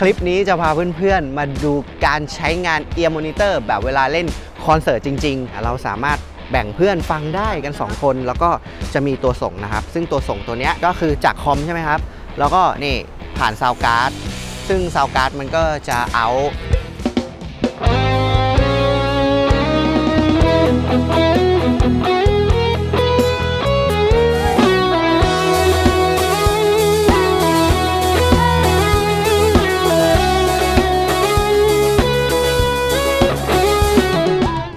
คลิปนี้จะพาเพื่อนๆ มาดูการใช้งาน Ear Monitor แบบเวลาเล่นคอนเสิร์ตจริง ๆ เราสามารถแบ่งเพื่อนฟังได้กัน 2 คน แล้วก็จะมีตัวส่งนะครับ ซึ่งตัวส่งตัวเนี้ยก็คือจากคอมใช่ไหมครับ แล้วก็นี่ผ่านซาวการ์ดซึ่งซาวการ์ดมันก็จะเอา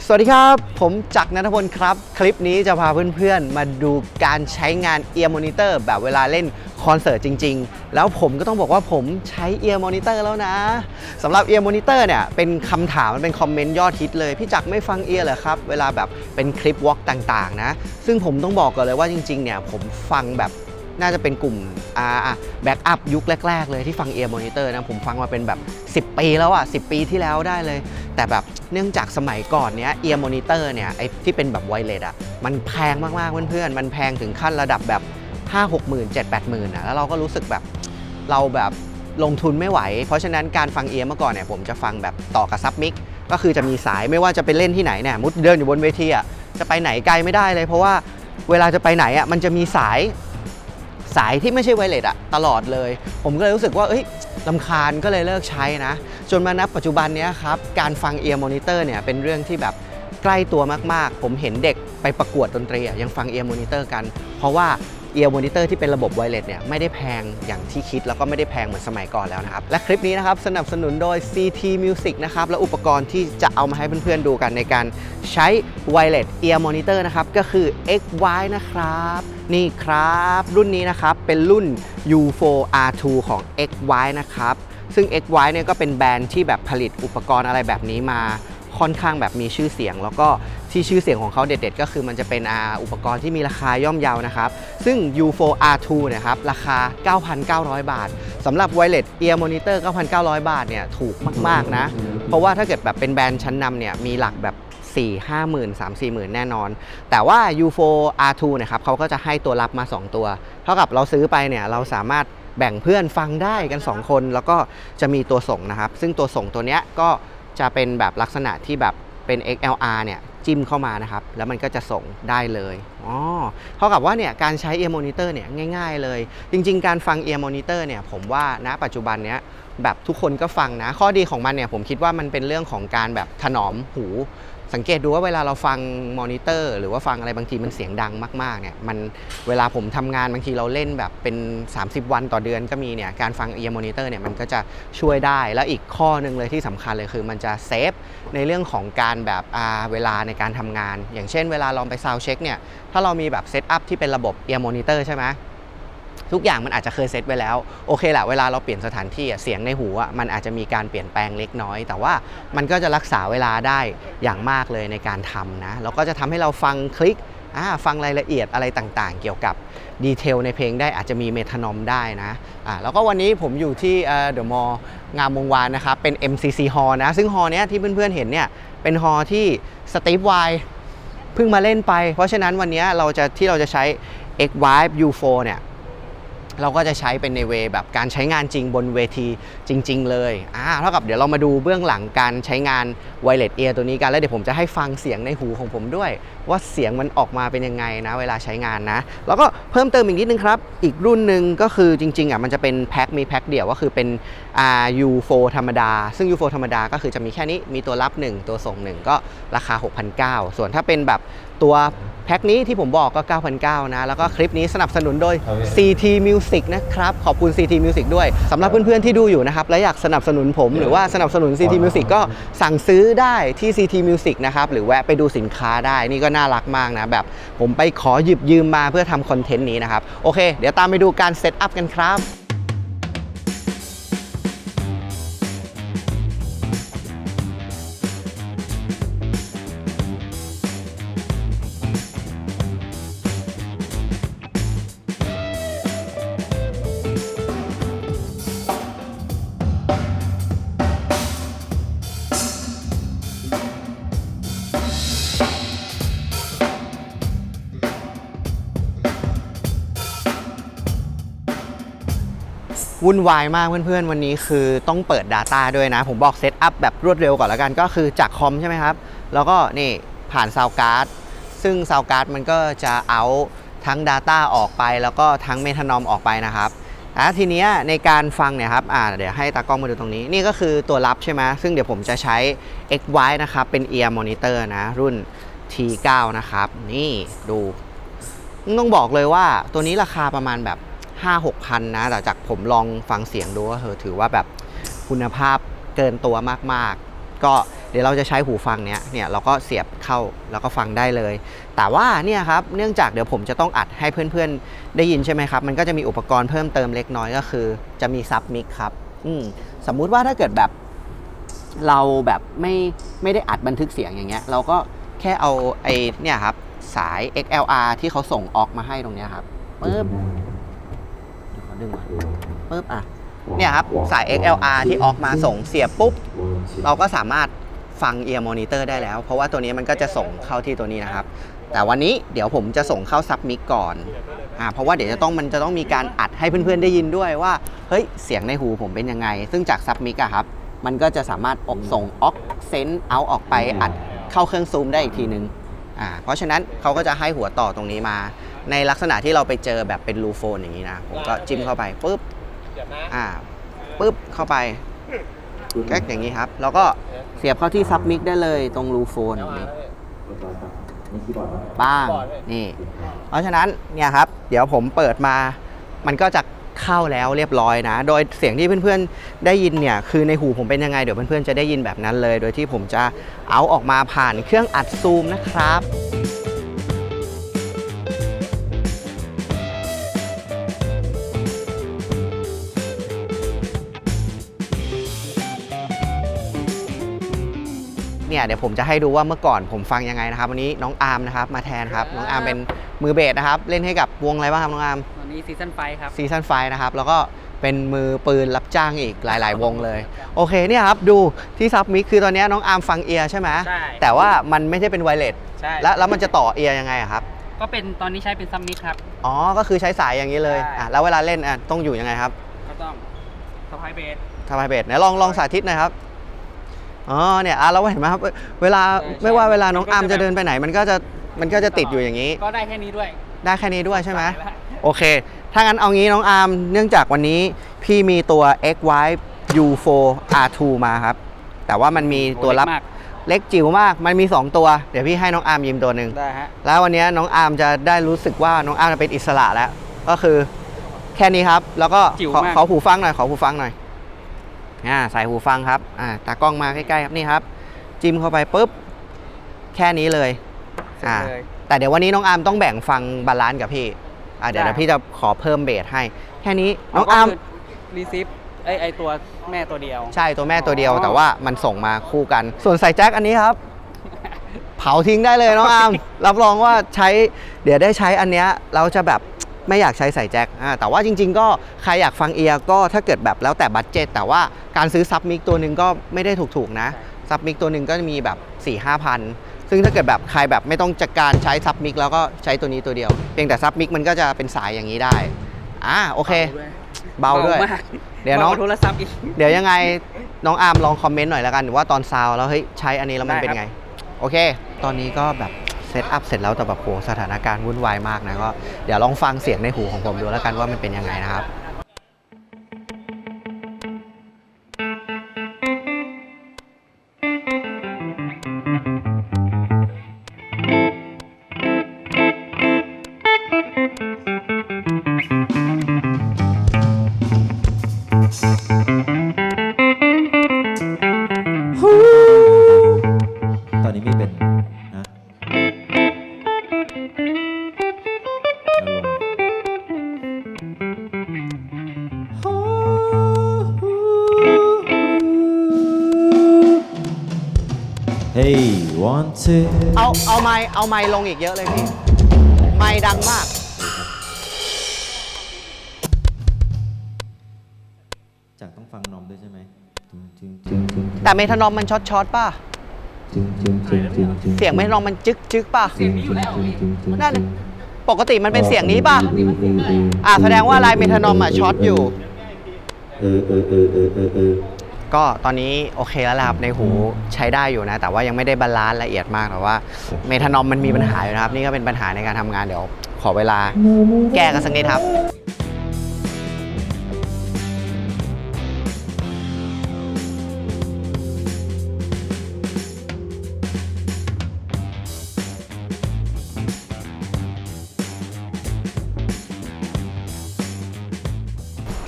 สวัสดีครับ ผมจักรนัทพลครับ คลิปนี้จะพาเพื่อนๆ มาดูการใช้งาน Ear Monitor แบบเวลาเล่นคอนเสิร์ตจริง ๆ แล้วผมก็ต้องบอกว่าผมใช้ Ear Monitor แล้วนะสำหรับ Ear Monitor เนี่ย เป็นคำถามมันเป็นคอมเมนต์ยอดฮิตเลย พี่จักรไม่ฟัง Ear เหรอครับ เวลาแบบเป็นคลิปวอล์กต่างๆ นะ ซึ่งผมต้องบอกก่อนเลยว่าจริงๆเนี่ยผมฟังแบบ น่าจะเป็นกลุ่มอ่าแบ็กอัพยุคแรก ๆ เลยที่ฟัง Ear Monitor นะ ผมฟังมาเป็นแบบ 10 ปีแล้วอะ10 ปีที่แล้วได้เลย แต่แบบเนื่องจากสมัยก่อนเนี้ย Ear Monitor เนี่ยไอ้ที่เป็นแบบไวเลสอะมันแพงมากๆเพื่อนๆ มันแพงถึงขั้นระดับแบบ 5 6หมื่น7 8หมื่นอะแล้วเราก็รู้สึกแบบเราแบบลงทุนไม่ไหว เพราะฉะนั้นการฟังเอียร์เมื่อก่อนเนี่ยผมจะฟังแบบต่อกับซับมิกก็คือจะมีสายไม่ว่าจะไปเล่นที่ไหนเนี่ยมุดเดินอยู่บนเวทีอะจะไปไหนไกลไม่ได้เลย เพราะว่าเวลาจะไปไหนอะมันจะมีสาย สายที่ไม่ใช่ไวเลสอะตลอดเลย ผมก็เลยรู้สึกว่าเอ้ยลำคาญก็เลยเลิกใช้นะ จนมานับปัจจุบันนี้ครับการฟังเอียร์มอนิเตอร์เนี่ยเป็นเรื่องที่แบบใกล้ตัวมากๆ ผมเห็นเด็กไปประกวดดนตรีอะยังฟังเอียร์มอนิเตอร์กัน เพราะว่า เอียร์มอนิเตอร์ที่เป็นระบบไวเลสเนี่ยไม่ได้แพงอย่างที่คิด แล้วก็ไม่ได้แพงเหมือนสมัยก่อนแล้วนะครับ และคลิปนี้นะครับสนับสนุนโดย CT Music นะครับและอุปกรณ์ที่จะเอามาให้เพื่อนๆดูกันในการใช้ไวเลสเอียร์มอนิเตอร์นะครับก็คือ XY นะครับนี่ครับ รุ่นนี้นะครับเป็นรุ่น U4R2 ของ XY นะครับซึ่ง XY เนี่ยก็เป็นแบรนด์ที่แบบผลิตอุปกรณ์อะไรแบบนี้มา ค่อนข้างแบบมีชื่อเสียง แล้วก็ที่ชื่อเสียงของเขาเด็ด ๆ ก็คือมันจะเป็นอุปกรณ์ที่มีราคาย่อมเยาวนะครับ ซึ่ง U4R2 นะครับราคา 9,900 บาทสำหรับ Wireless Ear Monitor 9,900 บาทเนี่ยถูกมาก ๆ นะ เพราะว่าถ้าเกิดแบบเป็นแบรนด์ชั้นนำเนี่ยมีหลักแบบ4 5 0 0 0 0 3 4 0 0 0 0 แน่นอน แต่ว่า U4 R2 นะครับเขาก็จะให้ตัวรับมา 2 ตัว เท่ากับเราซื้อไปเนี่ยเราสามารถแบ่งเพื่อนฟังได้กัน 2 คน แล้วก็จะมีตัวส่งนะครับ ซึ่งตัวส่งตัวเนี้ยก็ จะเป็นแบบลักษณะที่แบบเป็น XLR เนี่ยจิ้มเข้ามานะครับ แล้วมันก็จะส่งได้เลยอ๋อเท่ากับว่าเนี่ยการใช้ Ear Monitor เนี่ยง่าย ๆ เลย จริง ๆ การฟัง Ear Monitor เนี่ยผมว่าณปัจจุบันเนี้ยแบบทุกคนก็ฟังนะ ข้อดีของมันเนี่ยผมคิดว่ามันเป็นเรื่องของการแบบถนอมหู สังเกตดูว่าเวลาเราฟังมอนิเตอร์หรือว่าฟังอะไรบางทีมันเสียงดังมากๆเนี่ยมันเวลาผมทำงานบางทีเราเล่นแบบเป็น 30 วันต่อเดือนก็มีเนี่ยการฟังเอียร์มอนิเตอร์เนี่ยมันก็จะช่วยได้ แล้วอีกข้อหนึ่งเลยที่สำคัญเลยคือมันจะเซฟในเรื่องของการแบบอ่าเวลาในการทำงาน อย่างเช่นเวลาลองไปซาวเช็คเนี่ยถ้าเรามีแบบเซตอัพที่เป็นระบบเอียร์มอนิเตอร์ใช่ไหม ทุกอย่างมันอาจจะเคยเซตไว้แล้ว โอเคแหละเวลาเราเปลี่ยนสถานที่เสียงในหูมันอาจจะมีการเปลี่ยนแปลงเล็กน้อย แต่ว่ามันก็จะรักษาเวลาได้อย่างมากเลยในการทำนะแล้วก็จะทำให้เราฟังคลิกฟังรายละเอียดอะไรต่างๆ เกี่ยวกับดีเทลในเพลงได้อาจจะมีเมทานอมได้นะอ่าแล้วก็วันนี้ผมอยู่ที่เดอะมอลล์งามวงวานนะครับ เป็น MCC Hall นะ ซึ่งฮอลล์เนี้ยที่เพื่อนๆเห็นเนี่ย เป็นฮอล์ที่สตีฟไวเพิ่งมาเล่นไป เพราะฉะนั้นวันนี้เราจะที่เราจะใช้ X Vibe U4 เนี่ย เราก็จะใช้เป็นในเวแบบการใช้งานจริงบนเวทีจริง ๆ เลยอ่าเท่ากับเดี๋ยวเรามาดูเบื้องหลังการใช้งาน Wireless Ear ตัวนี้กัน แล้วเดี๋ยวผมจะให้ฟังเสียงในหูของผมด้วย ว่าเสียงมันออกมาเป็นยังไงนะ เวลาใช้งานนะ แล้วก็เพิ่มเติมอีกนิดนึงครับ อีกรุ่นหนึ่งก็คือจริงๆอะมันจะเป็นแพ็คมีแพ็คเดี่ยวก็คือเป็นอ่า U4 ธรรมดา ซึ่ง U4 ธรรมดาก็คือจะมีแค่นี้มีตัวรับ 1 ตัวส่ง 1 ก็ราคา 6,900 ส่วนถ้าเป็นแบบตัวแพ็คนี้ที่ผมบอกก็ 9,900 นะ แล้วก็คลิปนี้สนับสนุนโดย CT Music นะครับ ขอบคุณ CT Music ด้วยสำหรับเพื่อนๆที่ดูอยู่นะครับและอยากสนับสนุนผมหรือว่าสนับสนุน CT Music ก็สั่งซื้อได้ที่ CT Music นะครับหรือแวะไปดูสินค้าได้นี่ก็น่ารักมากนะแบบผมไปขอหยิบยืมมาเพื่อทำคอนเทนต์นี้นะครับโอเค เดี๋ยวตามไปดูการเซตอัพกันครับ วุ่นวายมากเพื่อนๆ วันนี้คือต้องเปิด Data ด้วยนะ ผมบอกเซตอัพแบบรวดเร็วก่อนแล้วกันก็คือจากคอมใช่ไหมครับ แล้วก็นี่ผ่านซาวการ์ดซึ่งซาวการ์ดมันก็จะเอาทั้ง Data ออกไป แล้วก็ทั้งเมทานอมออกไปนะครับอะทีเนี้ยในการฟังเนี่ยครับอ่าเดี๋ยวให้ตากล้องมาดูตรงนี้ นี่ก็คือตัวรับใช่ไหมซึ่งเดี๋ยวผมจะใช้ XY นะครับ เป็น Ear Monitor นะ รุ่น T9 นะครับ นี่ดู ต้องบอกเลยว่าตัวนี้ราคาประมาณแบบ 5 6พันนะ แต่จากผมลองฟังเสียงดูก็เออถือว่าแบบคุณภาพเกินตัวมากๆ ก็เดี๋ยวเราจะใช้หูฟังเนี้ยเนี่ยเราก็เสียบเข้าแล้วก็ฟังได้เลย แต่ว่าเนี่ยครับเนื่องจากเดี๋ยวผมจะต้องอัดให้เพื่อนๆ ได้ยินใช่ไหมครับ มันก็จะมีอุปกรณ์เพิ่มเติมเล็กน้อยก็คือ จะมีซับมิกครับอืมสมมุติว่าถ้าเกิดแบบเราแบบไม่ไม่ได้อัดบันทึกเสียงอย่างเงี้ย เราก็แค่เอาไอ้เนี่ยครับสาย XLR ที่เขาส่งออกมาให้ตรงเนี้ยครับปึ๊บ ดี๋ยวขอดึงก่อนปึ๊บอะเนี่ยครับสาย XLR ที่ออกมาส่งเสียบปุ๊บ เราก็สามารถฟัง ear monitor ได้แล้ว เพราะว่าตัวนี้มันก็จะส่งเข้าที่ตัวนี้นะครับ แต่วันนี้เดี๋ยวผมจะส่งเข้าซับมิกก่อนอ่าเพราะว่าเดี๋ยวจะต้องมันจะต้องมีการอัดให้เพื่อนๆได้ยินด้วยว่า เฮ้ย เสียงในหูผมเป็นยังไง ซึ่งจากซับมิกอะครับ มันก็จะสามารถออกส่งออกเซนต์เอาออกไปอัดเข้าเครื่องซูมได้อีกทีนึงอ่าเพราะฉะนั้นเขาก็จะให้หัวต่อตรงนี้มา ในลักษณะที่เราไปเจอแบบเป็นรูโฟนอย่างนี้นะ ผมก็จิ้มเข้าไปปุ๊บอ่าปุ๊บเข้าไปแก๊กอย่างนี้ครับ แล้วก็เสียบเข้าที่ซับมิกได้เลยตรงรูโฟนนี่บ้างนี่ เพราะฉะนั้นเนี่ยครับ เดี๋ยวผมเปิดมา มันก็จะเข้าแล้วเรียบร้อยนะ โดยเสียงที่เพื่อนๆได้ยินเนี่ย คือในหูผมเป็นยังไง เดี๋ยวเพื่อนๆจะได้ยินแบบนั้นเลย โดยที่ผมจะเอาออกมาผ่านเครื่องอัดซูมนะครับ เนี่ยเดี๋ยวผมจะให้ดูว่าเมื่อก่อนผมฟังยังไงนะครับวันนี้น้องอาร์มนะครับมาแทนครับน้องอาร์มเป็นมือเบสนะครับเล่นให้กับวงอะไรบ้างครับน้องอาร์มตอนนี้ซีซั่นไฟครับซีซันไฟนะครับแล้วก็เป็นมือปืนรับจ้างอีกหลาย ๆ วงเลย โอเคเนี่ยครับดูที่ซับมิกคือตอนนี้น้องอาร์มฟังเอียร์ใช่ไหมใช่แต่ว่ามันไม่ใช่เป็นไวเลสใช่ แล้วแล้วมันจะต่อเอียร์ยังไงอะครับก็เป็นตอนนี้ใช้เป็นซัมมิกครับ อ๋อก็คือใช้สายอย่างนี้เลยใช่ อะแล้วเวลาเล่นอะต้องอยู่ยังไงครับก็ต้องสะพายเบสทำไมเบสไหนลองลองสาธิตหน่อยครับ อ๋อเนี่ยอะเราเห็นไหมครับเวลาใช่ไม่ว่าเวลาน้องมันก็อาร์มจะจะเดินไปไหน มันก็จะมันก็จะติดอยู่อย่างนี้ ก็ได้แค่นี้ด้วย ได้แค่นี้ด้วยใช่ไหมสายละโอเค ถ้างั้นเอางี้น้องอาร์มเนื่องจากวันนี้พี่มีตัว XY U4 R2 มาครับ แต่ว่ามันมีตัวรับเล็กมากเล็กจิ๋วมาก มันมี 2 ตัว เดี๋ยวพี่ให้น้องอาร์มยิมตัวหนึ่ง ได้ฮะ แล้ววันนี้น้องอาร์มจะได้รู้สึกว่าน้องอาร์มจะเป็นอิสระแล้ว ก็คือแค่นี้ครับ แล้วก็จิ๋วขอมาก ขอหูฟังหน่อย ขอหูฟังหน่อย อ่าใส่หูฟังครับอ่าตากล้องมาใกล้ๆครับนี่ครับ จิ้มเข้าไปปุ๊บแค่นี้เลยเสร็จอ่าเลยแต่เดี๋ยววันนี้น้องอาร์มต้องแบ่งฟังบาลานซ์กับพี่อ่าเดี๋ยวได้เดี๋ยวพี่จะขอเพิ่มเบสให้ แค่นี้น้องอาร์มรีซิฟไอไอตัวแม่ตัวเดียว ใช่ตัวแม่ตัวเดียวอ๋อแต่ว่ามันส่งมาคู่กัน ส่วนใส่แจ็คอันนี้ครับ เผาทิ้งได้เลยน้องอาร์มรับรองว่าใช้เดี๋ยวได้ใช้อันเนี้ยเราจะแบบ ไม่อยากใช้ใส่แจ็คอ่าแต่ว่าจริง ๆ ก็ใครอยากฟังเอียร์ก็ถ้าเกิดแบบแล้วแต่บัตเจตแต่ว่าการซื้อซับมิกตัวหนึ่งก็ไม่ได้ถูกๆนะซับมิกตัวหนึ่งก็จะมีแบบ4ี่ห้าพันซึ่งถ้าเกิดแบบใครแบบไม่ต้องจัดการใช้ซับมิกแล้วก็ใช้ตัวนี้ตัวเดียว เพียงแต่ซับมิกมันก็จะเป็นสายอย่างนี้ได้อ่าโอเค เบาด้วยมากเดี๋ยวน้องบากาโทรศัพท์อีกเดี๋ยวยังไงน้องอาร์มลองคอมเมนต์หน่อยแล้วกันว่าตอนซาวแล้วเฮ้ยใช้อันนี้แล้วมันได้เป็นครับไง โอเค ตอนนี้ก็แบบเซ ตอัพเสร็จแล้วแต่แบบโหสถานการณ์วุ่นวายมากนะก็เดี๋ยวลองฟังเสียงในหูของผมดูแล้วกันว่ามันเป็นยังไงนะครับ เฮ้ย want to เอา เอาไม้เอาไม้ลงอีกเยอะเลยพี่ ไม้ดังมาก จากต้องฟังนอมด้วยใช่ไหมจึงจึงจึงจึงแต่เมทานอมมันช็อตช็อตป่ะจึงจึงจึงจึงจึงเสียงเมทานอมมันจึกจึกป่ะจึงจึงจึงจึงจึงนั่นปกติมันเป็นเสียงนี้ป่ะ อ่าแสดงว่าลายเมทานอมอะช็อตอยู่ เออเออเออเออเออเออ ก็ตอนนี้โอเคแล้วล่ะครับในหูใช้ได้อยู่นะ แต่ว่ายังไม่ได้บาลานซ์ละเอียดมากแต่ว่าเมทานอมมันมีปัญหาอยู่นะครับ นี่ก็เป็นปัญหาในการทำงานเดี๋ยว ขอเวลาแก้กันสักนิดครับ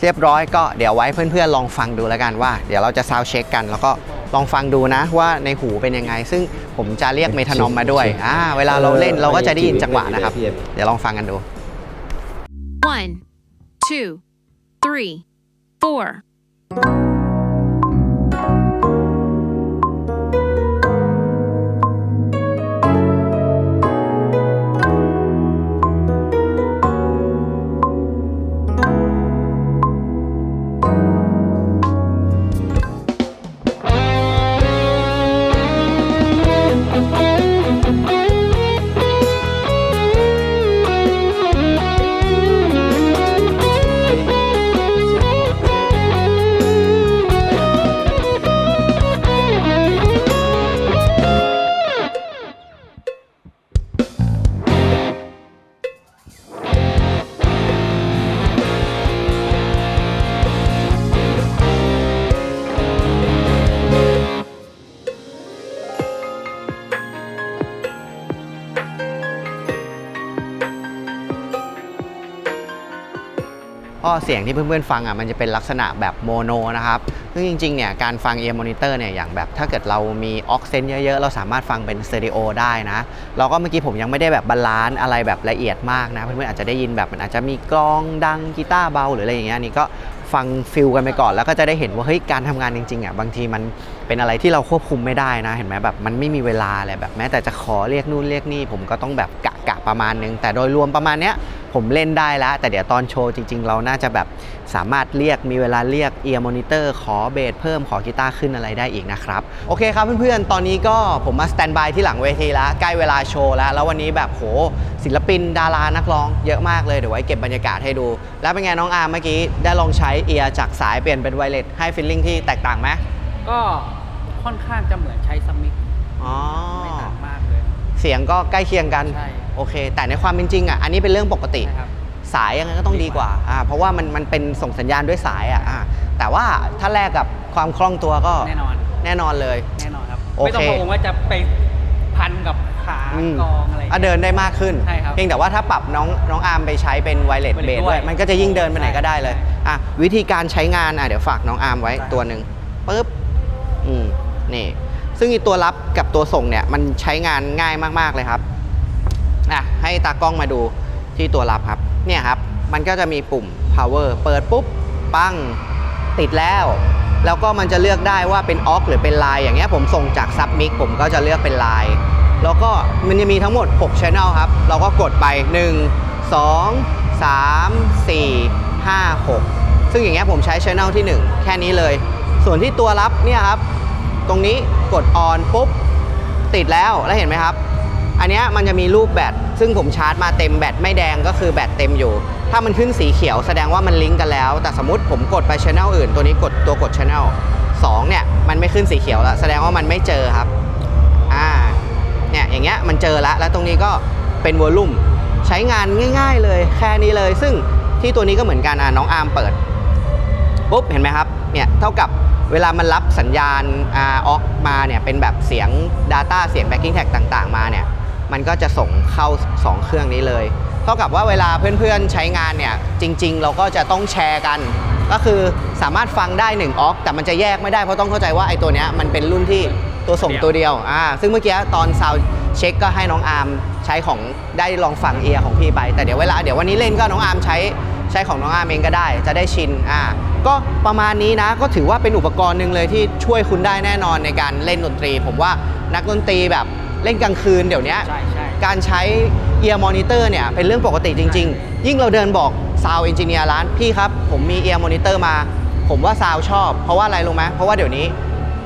เรียบร้อยก็เดี๋ยวไว้เพื่อนๆลองฟังดูแล้วกันว่า เดี๋ยวเราจะซาวเช็คกัน แล้วก็ลองฟังดูนะว่าในหูเป็นยังไง ซึ่งผมจะเรียกเมทานอมมาด้วยอ่าเวลาเราเล่นเราก็จะได้ยินจังหวะนะครับ เดี๋ยวลองฟังกันดู One, two, three, four. ก็เสียงที่เพื่อนๆฟังอะมันจะเป็นลักษณะแบบโมโนนะครับซึ่งจริงๆเนี่ยการฟัง ear monitor เตอร์เนี่ยอย่างแบบถ้าเกิดเรามีออกเซนเยอะๆ เราสามารถฟังเป็นสเตอริโอได้นะแล้วก็เมื่อกี้ผมยังไม่ได้แบบบาลานซ์อะไรแบบละเอียดมากนะ เพื่อนๆอาจจะได้ยินแบบมันอาจจะมีกลองดังกีตาร์เบาหรืออะไรอย่างเงี้ยนี่ก็ฟังฟิลกันไปก่อนแล้วก็จะได้เห็นว่าเฮ้ยการทำงานจริงๆอะบางทีมันเป็นอะไรที่เราควบคุมไม่ได้นะ เห็นไหมแบบมันไม่มีเวลาอะไรแบบแม้แต่จะขอเรียกนู่นเรียกนี่ผมก็ต้องแบบก ประมาณนึง แต่โดยรวมประมาณเนี้ยผมเล่นได้แล้ว แต่เดี๋ยวตอนโชว์จริง ๆ เราน่าจะแบบสามารถเรียกมีเวลาเรียกเอียร์มอนิเตอร์ขอเบสเพิ่มขอกีตาร์ขึ้นอะไรได้อีกนะครับ โอเคครับเพื่อนๆ ตอนนี้ก็ผมมาสแตนบายที่หลังเวทีแล้ว ใกล้เวลาโชว์แล้ว แล้ววันนี้แบบโหศิลปินดารานักร้องเยอะมากเลย เดี๋ยวไว้เก็บบรรยากาศให้ดู แล้วเป็นไงน้องอาร์มเมื่อกี้ได้ลองใช้เอียร์จากสายเปลี่ยนเป็นไวเลสให้ฟิลลิ่งที่แตกต่างไหมก็ค่อนข้างจะเหมือนใช้ซัมมิกอ๋อไม่ต่างมากเลย เสียงก็ใกล้เคียงกันใช่ โอเค แต่ในความเป็นจริงอะอันนี้เป็นเรื่องปกติใช่ครับ สายยังไงก็ต้องดีกว่าอ่าเพราะว่ามันมันเป็นส่งสัญญาณด้วยสายอะอ่าแต่ว่าถ้าแลกกับความคล่องตัวก็แน่นอน แน่นอนเลย แน่นอนครับ โอเค ไม่ต้องกังวลว่าจะไปพันกับขาอืมกองอะไรอะเดินได้มากขึ้น ใช่ครับเพียงแต่ว่าถ้าปรับน้องน้องอาร์มไปใช้เป็นไวเลส wireless เบสด้ด้ววยยมันก็จะยิ่งเดินไปไหนก็ได้เลยใช่อะวิธีการใช้งานอะเดี๋ยวฝากน้องอาร์มไว้ได้ ตัวหนึ่งปึ๊บอืมนี่ ซึ่งอีตัวรับกับตัวส่งเนี่ย มันใช้งานง่ายมาก ๆ เลยครับ อะให้ตากล้องมาดูที่ตัวรับครับ เนี่ยครับ มันก็จะมีปุ่ม power เปิดปุ๊บ ปั้ง ติดแล้ว แล้วก็มันจะเลือกได้ว่าเป็นออกหรือเป็นไลน์อย่างเงี้ยผมส่งจากซับมิกผมก็จะเลือกเป็นไลน์แล้วก็มันจะมีทั้งหมด6 Channel ครับ เราก็กดไป 1 2 3 4 5 6 ซึ่งอย่างเงี้ยผมใช้ Channel ที่ 1 แค่นี้เลย ส่วนที่ตัวรับเนี่ยครับ ตรงนี้กด on ปุ๊บ ติดแล้ว แล้วเห็นไหมครับ อันนี้มันจะมีรูปแบตซึ่งผมชาร์จมาเต็มแบตไม่แดงก็คือแบตเต็มอยู่ ถ้ามันขึ้นสีเขียวแสดงว่ามันลิงก์กันแล้ว แต่สมมติผมกดไปช anel อื่น ตัวนี้กดตัวกดช anel 2เนี่ยมันไม่ขึ้นสีเขียวแล้ว แสดงว่ามันไม่เจอครับอ่าเนี่ยอย่างเงี้ยมันเจอแล้วแล้วตรงนี้ก็เป็นวอลลุ่มใช้งานง่าย ๆ เลยแค่นี้เลย ซึ่งที่ตัวนี้ก็เหมือนกันอะน้องอาร์มเปิดปุ๊บเห็นไหมครับเนี่ยเท่ากับเวลามันรับสัญญาณอาออกมาเนี่ยเป็นแบบเสียง Data เสียง Backing Tag ต่าง ๆ มาเนี่ย มันก็จะส่งเข้า 2 เครื่องนี้เลย เท่ากับว่าเวลาเพื่อนๆใช้งานเนี่ย จริง ๆ เราก็จะต้องแชร์กัน ก็คือสามารถฟังได้1ออกแต่มันจะแยกไม่ได้เพราะต้องเข้าใจว่าไอ้ตัวเนี้ยมันเป็นรุ่นที่ตัวส่งตัวเดียวอ่าซึ่งเมื่อกี้ตอนซาวเช็คก็ให้น้องอาร์มใช้ของได้ลองฟังเอียของพี่ไป แต่เดี๋ยวเวลาเดี๋ยววันนี้เล่นก็น้องอาร์มใช้ใช้ของน้องอาร์มเองก็ได้ จะได้ชินอ่าก็ประมาณนี้นะก็ถือว่าเป็นอุปกรณ์หนึ่งเลยที่ช่วยคุณได้แน่นอนในการเล่นดนตรี ผมว่านักดนตรีแบบ เล่นกลางคืนเดี๋ยวนี้ใช่ใช่การใช้เอียร์มอนิเตอร์เนี่ยเป็นเรื่องปกติจริง ๆ ยิ่งเราเดินบอกซาวเอนจิเนียร์ร้านพี่ครับ ผมมีเอียร์มอนิเตอร์มา ผมว่าซาวชอบ เพราะว่าอะไรรู้ไหมเพราะว่าเดี๋ยวนี้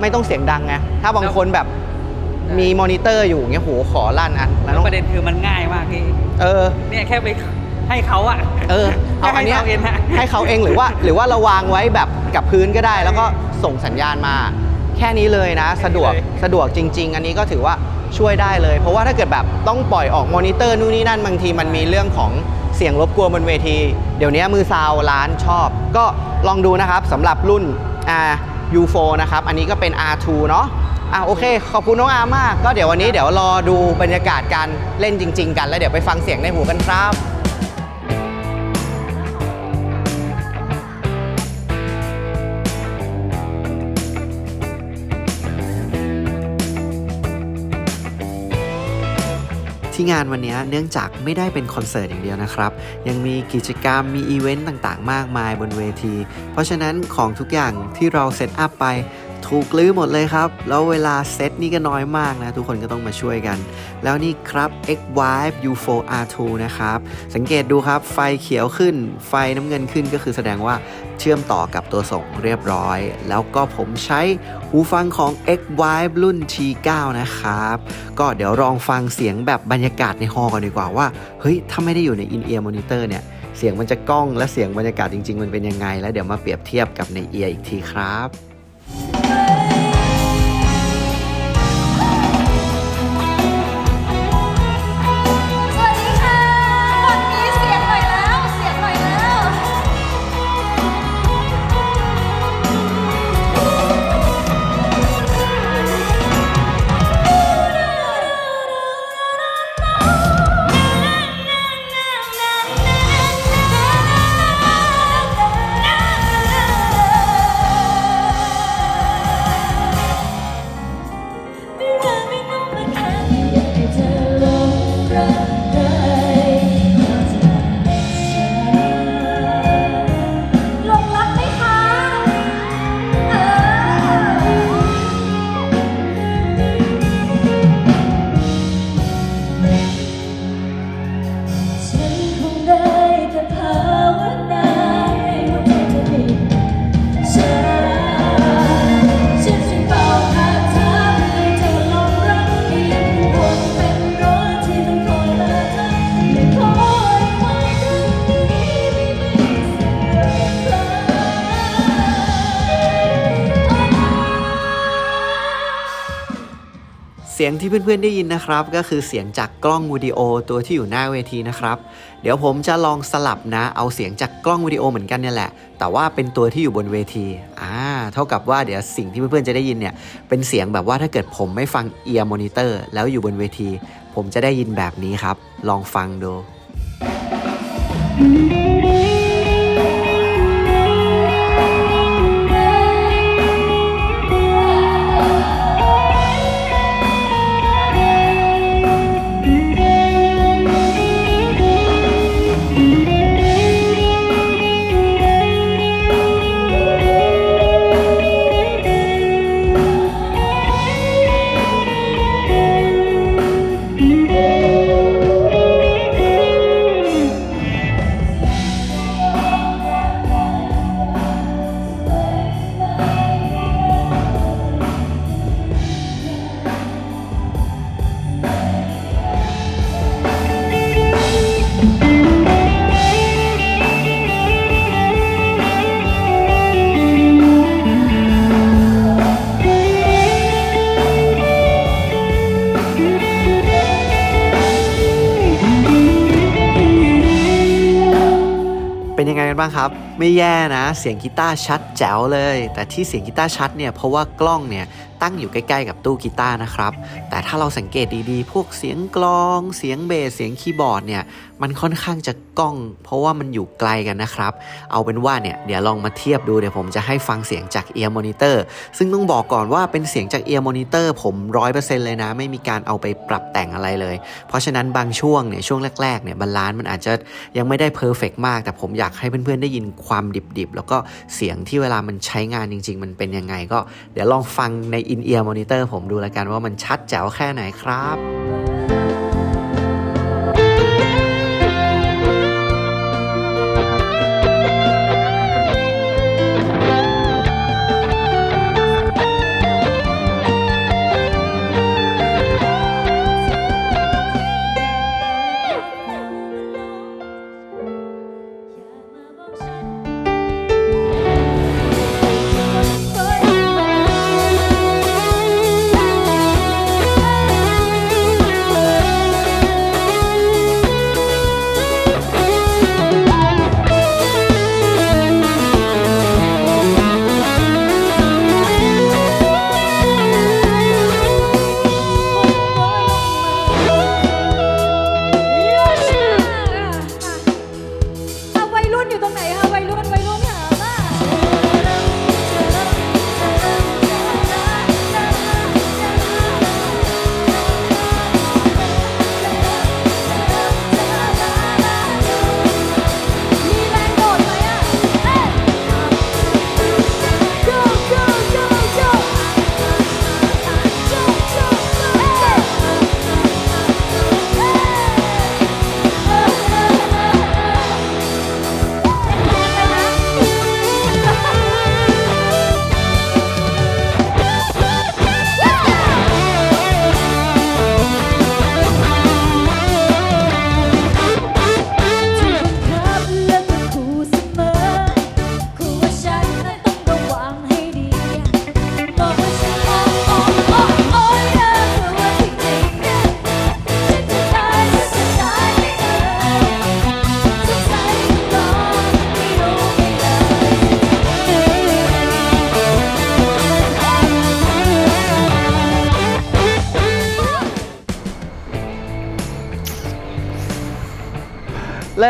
ไม่ต้องเสียงดังไงถ้าบางคนแบบมีมอนิเตอร์อยู่เงี้ยโหขอลั่นอะแล้วแล้น้วองประเด็นคือมันง่ายมากพี่เออเนี่ยแค่ไปให้เขาอะเออเอาอันเนี้ยให้เขาเองฮะให้เขาเองหรือว่า หรือว่าเราวางไว้แบบกับพื้นก็ได้ แล้วก็ส่งสัญญาณมา แค่นี้เลยนะ สะดวกสะดวกจริง ๆ อันนี้ก็ถือว่า ช่วยได้เลย เพราะว่าถ้าเกิดแบบต้องปล่อยออกมอนิเตอร์นู่นนี่นั่นบางทีมันมีเรื่องของเสียงรบกวนบนเวที เดี๋ยวนี้มือซาวร้านชอบ ก็ลองดูนะครับสำหรับรุ่นอ่า U4 นะครับ อันนี้ก็เป็น R2 เนาะอะโอเค ขอบคุณน้องอาร์มาก ก็เดี๋ยววันนี้เดี๋ยวรอดูบรรยากาศการเล่นจริง ๆ กัน แล้วเดี๋ยวไปฟังเสียงในหูกันครับ ที่งานวันนี้เนื่องจากไม่ได้เป็นคอนเสิร์ตอย่างเดียวนะครับ ยังมีกิจกรรมมีอีเวนต์ต่างๆ มากมายบนเวที เพราะฉะนั้นของทุกอย่างที่เราเซตอัพไป ถูกลื้อหมดเลยครับ แล้วเวลาเซตนี่ก็น้อยมากนะ ทุกคนก็ต้องมาช่วยกัน แล้วนี่ครับ X Vibe U4 R2 นะครับ สังเกตดูครับ ไฟเขียวขึ้น ไฟน้ำเงินขึ้นก็คือแสดงว่าเชื่อมต่อกับตัวส่งเรียบร้อย แล้วก็ผมใช้หูฟังของ X Vibe รุ่น T9 นะครับ ก็เดี๋ยวลองฟังเสียงแบบบรรยากาศในฮอก่อนดีกว่าว่า เฮ้ย ถ้าไม่ได้อยู่ใน In-ear monitor เนี่ยเสียงมันจะก้องและเสียงบรรยากาศจริง ๆ มันเป็นยังไง แล้วเดี๋ยวมาเปรียบเทียบกับในเอียร์อีกทีครับ สียงที่เพื่อนๆได้ยินนะครับ ก็คือเสียงจากกล้องวิดีโอตัวที่อยู่หน้าเวทีนะครับ เดี๋ยวผมจะลองสลับนะ เอาเสียงจากกล้องวิดีโอเหมือนกันเนี่ยแหละ แต่ว่าเป็นตัวที่อยู่บนเวทีอ่าเท่ากับว่าเดี๋ยวสิ่งที่เพื่อนๆจะได้ยินเนี่ยเป็นเสียงแบบว่าถ้าเกิดผมไม่ฟังเอียร์มอนิเตอร์แล้วอยู่บนเวที ผมจะได้ยินแบบนี้ครับ ลองฟังดู บ้างครับไม่แย่นะ เสียงกีตาร์ชัดแจ๋วเลย แต่ที่เสียงกีตาร์ชัดเนี่ยเพราะว่ากล้องเนี่ยตั้งอยู่ใกล้ๆกับตู้กีตาร์นะครับ แต่ถ้าเราสังเกตดีๆ พวกเสียงกลอง เสียงเบส เสียงคีย์บอร์ดเนี่ยมันค่อนข้างจะกล้อง เพราะว่ามันอยู่ไกลกันนะครับ เอาเป็นว่าเนี่ยเดี๋ยวลองมาเทียบดูเดี๋ยวผมจะให้ฟังเสียงจากเอียร์มอนิเตอร์ซึ่งต้องบอกก่อนว่าเป็นเสียงจากเอียร์มอนิเตอร์ผมร้อยเปอร์เซ็นต์เลยนะ ไม่มีการเอาไปปรับแต่งอะไรเลย เพราะฉะนั้นบางช่วงเนี่ยช่วงแรกๆเนี่ยบาลานซ์มันอาจจะยังไม่ได้เพอร์เฟกมาก แต่ผมอยากให้เพื่อนๆได้ยินความดิบๆ แล้วก็เสียงที่เวลามันใช้งานจริง ๆ มันเป็นยังไง ก็เดี๋ยวลองฟังในอินเอียร์มอนิเตอร์ผมดูแล้วกันว่ามันชัดแจ๋วแค่ไหนครับ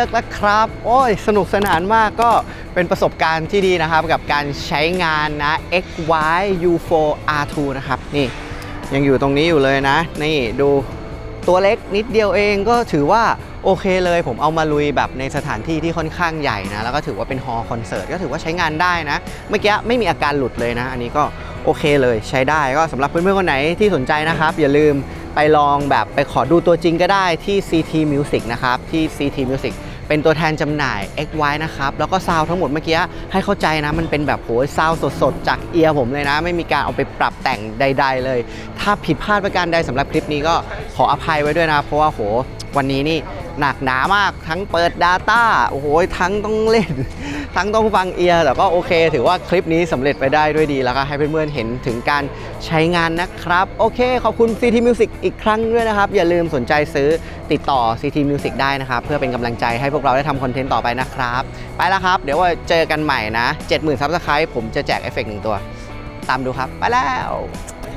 กแล้วครับ โอ้ย สนุกสนานมากก็เป็นประสบการณ์ที่ดีนะครับ กับการใช้งานนะ XY U4 R2 นะครับ นี่ยังอยู่ตรงนี้อยู่เลยนะ นี่ดูตัวเล็กนิดเดียวเองก็ถือว่าโอเคเลยผมเอามาลุยแบบในสถานที่ที่ค่อนข้างใหญ่นะ แล้วก็ถือว่าเป็นฮอลล์คอนเสิร์ตก็ถือว่าใช้งานได้นะ เมื่อกี้ไม่มีอาการหลุดเลยนะ อันนี้ก็โอเคเลยใช้ได้ก็สำหรับเพื่อนๆคนไหนที่สนใจนะครับ อย่าลืมไปลองแบบไปขอดูตัวจริงก็ได้ที่ CT Music นะครับ ที่ CT Music เป็นตัวแทนจำหน่าย XY นะครับ แล้วก็ซาวทั้งหมดเมื่อกี้ให้เข้าใจนะ มันเป็นแบบโหซาวสดๆ จากเอียร์ผมเลยนะ ไม่มีการเอาไปปรับแต่งใด ๆ เลย ถ้าผิดพลาดประการใดสำหรับคลิปนี้ก็ขออภัยไว้ด้วยนะ เพราะว่าโหวันนี้นี่ หนักหนามากทั้งเปิด Data โอ้โหทั้งต้องเล่น ทั้งต้องฟังเอียร์แต่ก็โอเค ถือว่าคลิปนี้สำเร็จไปได้ด้วยดี แล้วก็ให้เพื่อนๆเห็นถึงการใช้งานนะครับ โอเค ขอบคุณ CT Music อีกครั้งด้วยนะครับ อย่าลืมสนใจซื้อติดต่อ CT Music ได้นะครับ เพื่อเป็นกำลังใจให้พวกเราได้ทำคอนเทนต์ต่อไปนะครับ ไปแล้วครับ เดี๋ยวว่าเจอกันใหม่นะ70,000ซับสไครต์ผมจะแจกเอฟเฟกต์หนึ่งตัว ตามดูครับ ไปแล้ว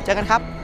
เจอกันครับ